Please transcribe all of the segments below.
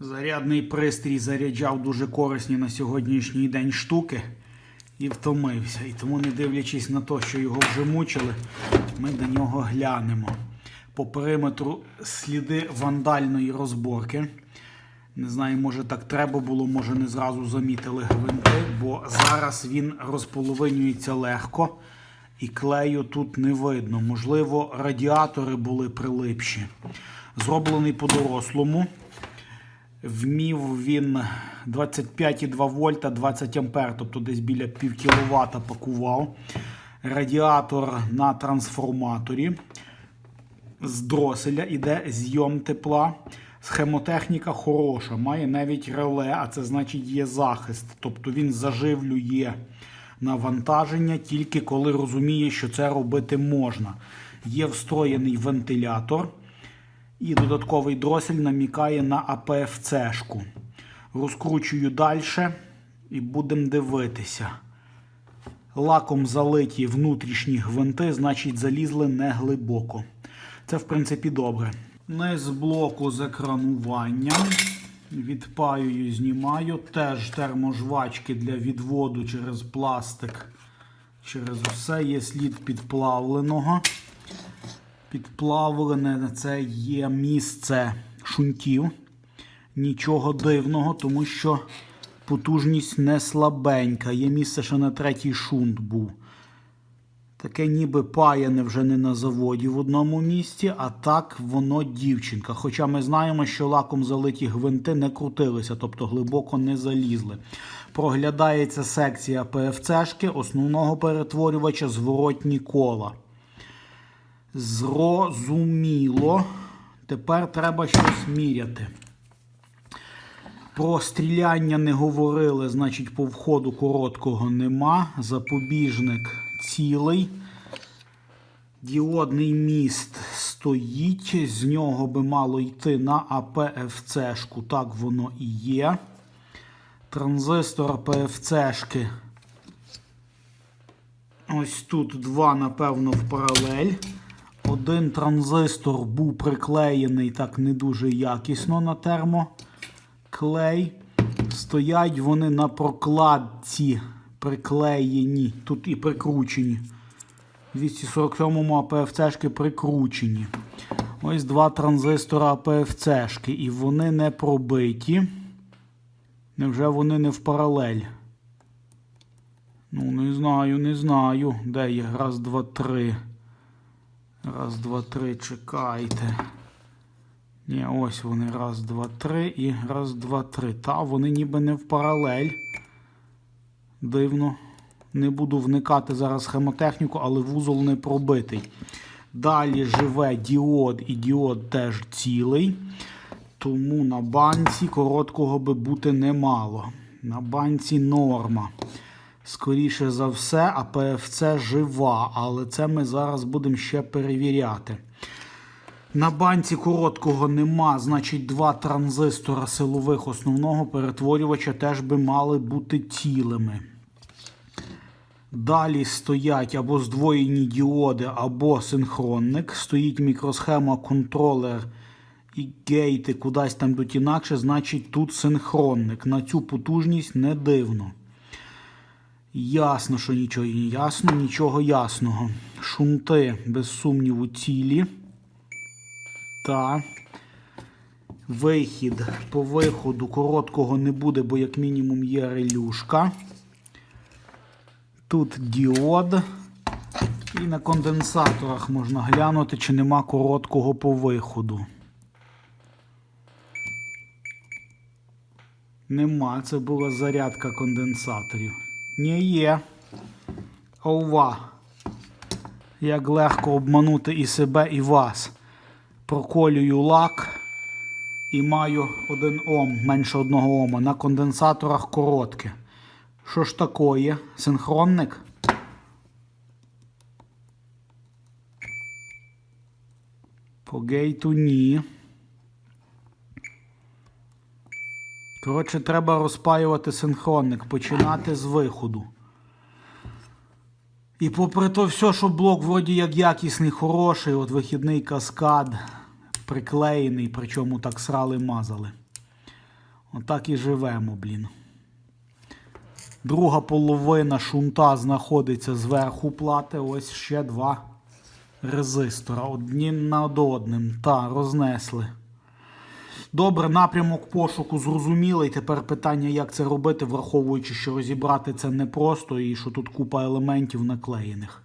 Зарядний пристрій заряджав дуже корисні на сьогоднішній день штуки і втомився. І тому, не дивлячись на те, що його вже мучили, ми до нього глянемо. По периметру сліди вандальної розборки. Не знаю, може так треба було, може не зразу замітили гвинти, бо зараз він розполовинюється легко і клею тут не видно. Можливо, радіатори були прилипші. Зроблений по-дорослому. Вмів він 25,2 вольта 20 ампер, тобто десь біля пів кіловата пакував. Радіатор на трансформаторі. З дроселя іде зйом тепла. Схемотехніка хороша, має навіть реле, а це значить є захист. Тобто він заживлює навантаження тільки коли розуміє, що це робити можна. Є встроєний вентилятор. І додатковий дросель намікає на АПФЦ-шку. Розкручую далі і будемо дивитися. Лаком залиті внутрішні гвинти, значить залізли не глибоко. Це, в принципі, добре. Низ блоку з екрануванням. Відпаюю, знімаю. Теж терможвачки для відводу через пластик. Через усе є слід підплавленого. Підплавлене це є місце шунтів. Нічого дивного, тому що потужність не слабенька. Є місце, що на третій шунт був. Таке ніби паяне вже не на заводі в одному місці, а так воно дівчинка. Хоча ми знаємо, що лаком залиті гвинти не крутилися, тобто глибоко не залізли. Проглядається секція ПФЦшки, основного перетворювача зворотні кола. Зрозуміло. Тепер треба щось міряти. Про стріляння не говорили, значить, по входу короткого нема. Запобіжник цілий. Діодний міст стоїть. З нього би мало йти на АПФЦ-шку. Так воно і є. Транзистор АПФЦ-шки. Ось тут два, напевно, в паралель. Один транзистор був приклеєний так не дуже якісно на термоклей. Стоять вони на прокладці приклеєні. Тут і прикручені. 247 АПФЦ-шки прикручені. Ось два транзистора АПФЦ-шки. І вони не пробиті. Невже вони не в паралель? Ну, не знаю, не знаю. Де є? Раз, два, три. Раз, два, три, чекайте. Ні, ось вони. Раз, два, три і раз, два, три. Та, вони ніби не в паралель. Дивно. Не буду вникати зараз в схемотехніку, але вузол не пробитий. Далі живе діод і діод теж цілий. Тому на банці короткого би бути немало. На банці норма. Скоріше за все, АПФЦ жива, але це ми зараз будемо ще перевіряти. На банці короткого нема, значить, два транзистора силових основного перетворювача теж би мали бути цілими. Далі стоять або здвоєні діоди, або синхронник. Стоїть мікросхема, контролер і гейти кудись там йдуть інакше, значить тут синхронник. На цю потужність не дивно. Ясно, що нічого не ясно, нічого ясного. Шунти, без сумніву, цілі. Та. Вихід по виходу короткого не буде, бо як мінімум є релюшка. Тут діод. І на конденсаторах можна глянути, чи нема короткого по виходу. Нема, це була зарядка конденсаторів. Не є. Ова. Як легко обманути і себе, і вас. Проколюю лак і маю один Ом, менше одного Ома. На конденсаторах коротке. Що ж такое? Синхронник? По гейту ні. Коротше, треба розпаювати синхронник, починати з виходу. І попри то все, що блок вроді як якісний, хороший, от вихідний каскад приклеєний, причому так срали мазали. Отак і живемо, блін. Друга половина шунта знаходиться зверху плати. Ось ще два резистора. Одні над одним. Та, рознесли. Добре, напрямок пошуку зрозумілий. Тепер питання, як це робити, враховуючи, що розібрати це непросто і що тут купа елементів наклеєних.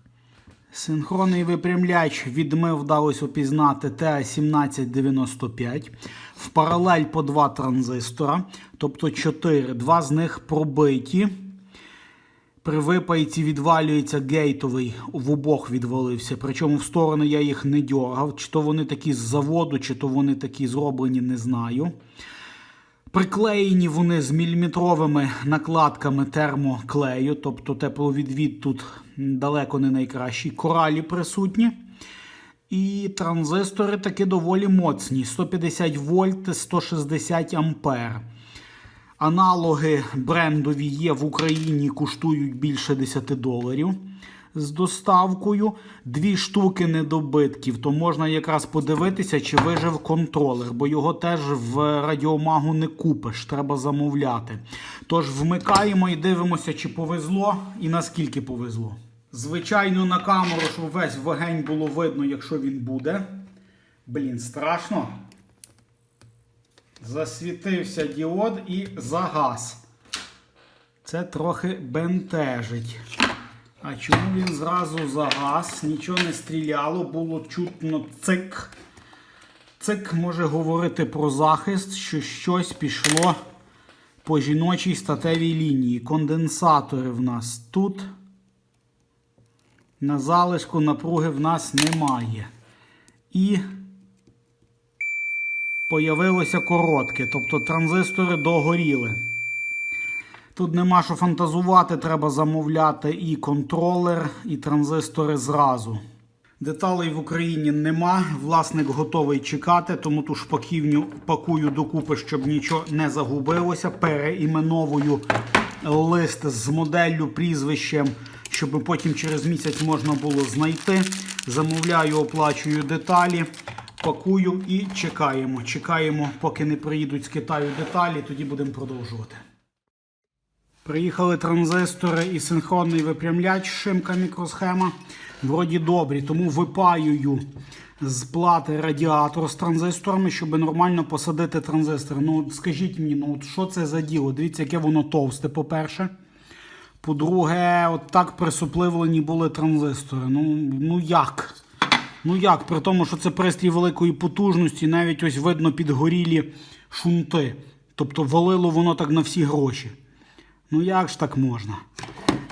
Синхронний випрямляч від ми вдалося опізнати ТА-1795. В паралель по два транзистора, тобто 4. Два з них пробиті. При випайці відвалюється гейтовий, в обох відвалився. Причому в сторони я їх не дьоргав. Чи то вони такі з заводу, чи то вони такі зроблені, не знаю. Приклеєні вони з міліметровими накладками термоклею, тобто тепловідвід тут далеко не найкращий. Коралі присутні. І транзистори таки доволі моцні: 150 вольт, 160 ампер. Аналоги брендові є в Україні, коштують більше 10 доларів з доставкою. Дві штуки недобитків, то можна якраз подивитися, чи вижив контролер, бо його теж в радіомагу не купиш, треба замовляти. Тож вмикаємо і дивимося, чи повезло і наскільки повезло. Звичайно, на камеру, щоб весь вогень було видно, якщо він буде. Блін, страшно. Засвітився діод і загас. Це трохи бентежить. А чому він зразу загас? Нічого не стріляло, було чутно цик. Цик може говорити про захист, що щось пішло по жіночій статевій лінії. Конденсатори в нас тут. На залишку напруги в нас немає. І появилося коротке, тобто транзистори догоріли. Тут нема що фантазувати, треба замовляти і контролер, і транзистори зразу. Деталей в Україні нема. Власник готовий чекати, тому ту шпаківню пакую докупи, щоб нічого не загубилося. Переіменовую лист з моделлю, прізвищем, щоб потім через місяць можна було знайти. Замовляю, оплачую деталі, пакую і чекаємо. Чекаємо, поки не приїдуть з Китаю деталі, тоді будемо продовжувати. Приїхали транзистори і синхронний випрямляч, шимка мікросхема. Вроді добрі, тому випаюю з плати радіатор з транзисторами, щоб нормально посадити транзистор. Ну, скажіть мені, ну от що це за діло? Дивіться, яке воно товсте, по-перше. По-друге, от так присупливлені були транзистори. Ну, ну як? Ну як? При тому, що це пристрій великої потужності, навіть ось видно підгорілі шунти. Тобто валило воно так на всі гроші. Ну як ж так можна?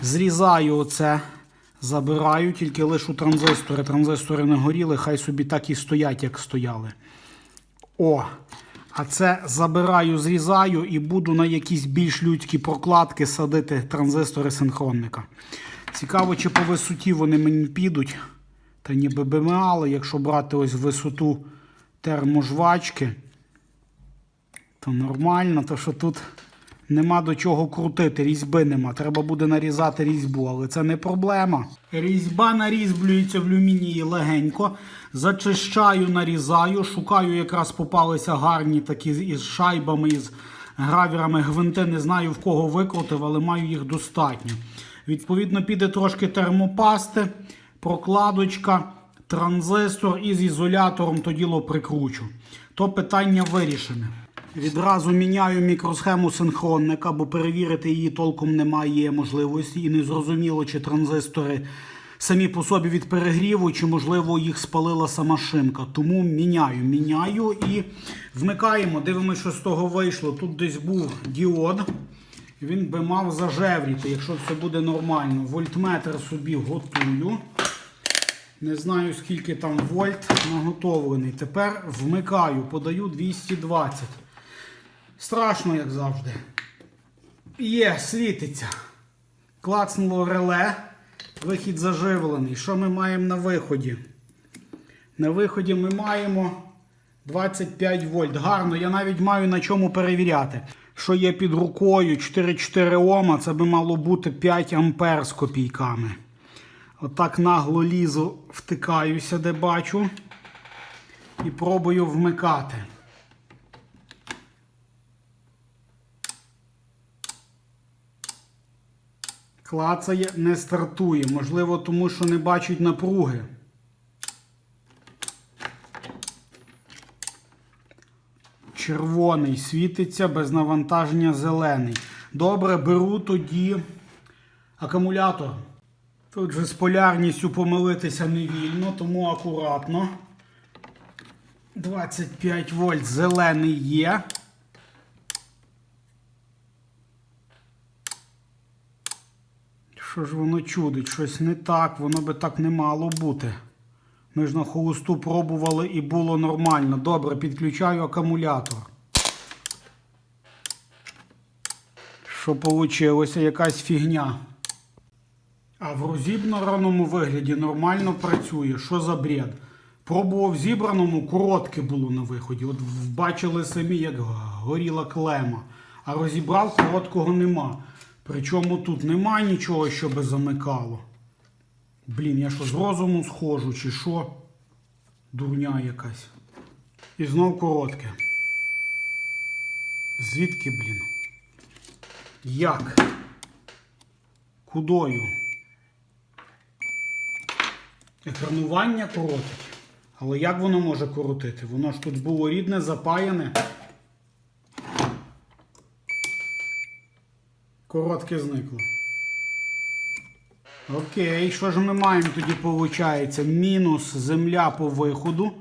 Зрізаю оце, забираю, тільки лишу транзистори. Транзистори не горіли, хай собі так і стоять, як стояли. О! А це забираю, зрізаю і буду на якісь більш людські прокладки садити транзистори синхронника. Цікаво, чи по висоті вони мені підуть. Та ніби би мали, якщо брати ось висоту терможвачки, то нормально, то що тут нема до чого крутити, різьби нема. Треба буде нарізати різьбу, але це не проблема. Різьба нарізблюється в алюмінії легенько. Зачищаю, нарізаю, шукаю, якраз попалися гарні такі із шайбами, із гравірами гвинти. Не знаю в кого викрутив, але маю їх достатньо. Відповідно, піде трошки термопасти, прокладочка, транзистор і з ізолятором то діло прикручу. То питання вирішене. Відразу міняю мікросхему синхронника, бо перевірити її толком немає можливості. І не зрозуміло, чи транзистори самі по собі від перегріву, чи, можливо, їх спалила сама шимка. Тому міняю, міняю і вмикаємо. Дивимося, що з того вийшло. Тут десь був діод. Він би мав зажевріти, якщо все буде нормально. Вольтметр собі готую. Не знаю, скільки там вольт наготовлений. Тепер вмикаю, подаю 220. Страшно, як завжди. Є, світиться. Клацнуло реле. Вихід заживлений. Що ми маємо на виході? На виході ми маємо 25 вольт. Гарно, я навіть маю на чому перевіряти. Що є під рукою 4,4 Ома, це би мало бути 5 ампер з копійками. Отак нагло лізу, втикаюся, де бачу, і пробую вмикати. Клацає, не стартує. Можливо, тому що не бачить напруги. Червоний світиться без навантаження зелений. Добре, беру тоді акумулятор. Тут же з полярністю помилитися не вільно, тому акуратно. 25 вольт зелений є. Що ж воно чудить? Щось не так, воно би так не мало бути. Ми ж на холосту пробували і було нормально. Добре, підключаю акумулятор. Що вийшло? Якась фігня. А в розібраному вигляді нормально працює. Що за бред? Пробував в зібраному, коротке було на виході. От бачили самі, як горіла клема. А розібрав, короткого нема. Причому тут нема нічого, що би замикало. Блін, я що з розуму схожу, чи що? Дурня якась. І знов коротке. Звідки, блін? Як? Кудою? Екранування коротить. Але як воно може коротити? Воно ж тут було рідне, запаяне. Коротке зникло. Окей, що ж ми маємо тоді, виходить? Мінус земля по виходу.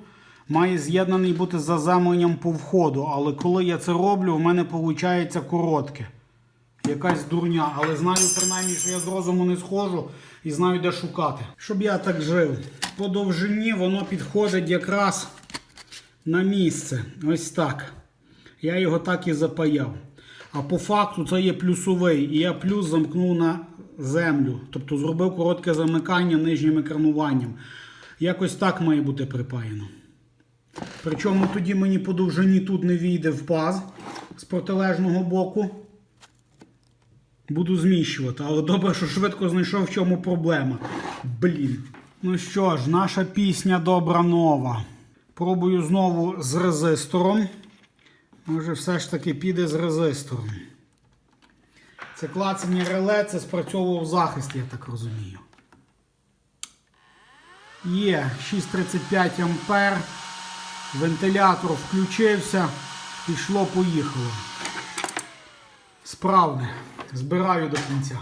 Має з'єднаний бути з заземленням по входу. Але коли я це роблю, в мене виходить коротке. Якась дурня. Але знаю принаймні, що я з розуму не схожу і знаю, де шукати. Щоб я так жив. По довжині воно підходить якраз на місце. Ось так. Я його так і запаяв. А по факту це є плюсовий. І я плюс замкнув на землю. Тобто зробив коротке замикання нижнім екрануванням. Якось так має бути припаяно. Причому тоді мені по довжині тут не війде в паз з протилежного боку. Буду зміщувати, але добре, що швидко знайшов, в чому проблема. Блін. Ну що ж, наша пісня добра нова. Пробую знову з резистором. Може, все ж таки піде з резистором. Це клацання реле, це спрацьовував захист, я так розумію. Є 6,35 ампер. Вентилятор включився. Пішло, поїхало. Справне. Збираю до кінця.